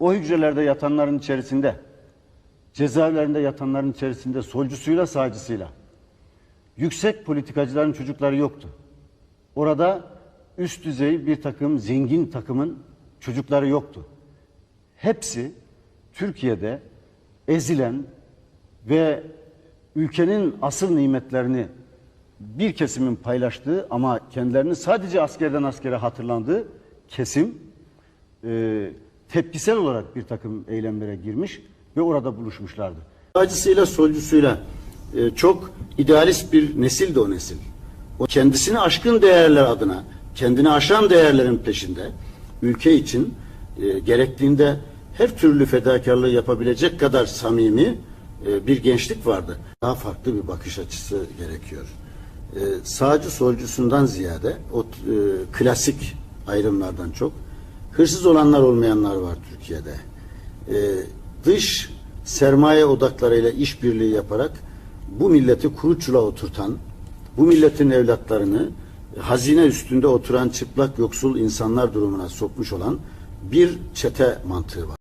o hücrelerde yatanların içerisinde, cezaevlerinde yatanların içerisinde solcusuyla sağcısıyla yüksek politikacıların çocukları yoktu. Orada üst düzey bir takım zengin takımın çocukları yoktu. Hepsi Türkiye'de ezilen ve ülkenin asıl nimetlerini bir kesimin paylaştığı ama kendilerini sadece askerden askere hatırlandığı kesim e, tepkisel olarak bir takım eylemlere girmiş ve orada buluşmuşlardı. Sağcısıyla solcusuyla e, çok idealist bir nesil de o nesil. O kendisini aşkın değerler adına, kendini aşan değerlerin peşinde ülke için e, gerektiğinde her türlü fedakarlığı yapabilecek kadar samimi e, bir gençlik vardı. Daha farklı bir bakış açısı gerekiyor. E, sağcı solcusundan ziyade o klasik ayrımlardan çok hırsız olanlar olmayanlar var Türkiye'de. E, dış sermaye odaklarıyla işbirliği yaparak bu milleti kuru çula oturtan, bu milletin evlatlarını hazine üstünde oturan çıplak yoksul insanlar durumuna sokmuş olan bir çete mantığı var.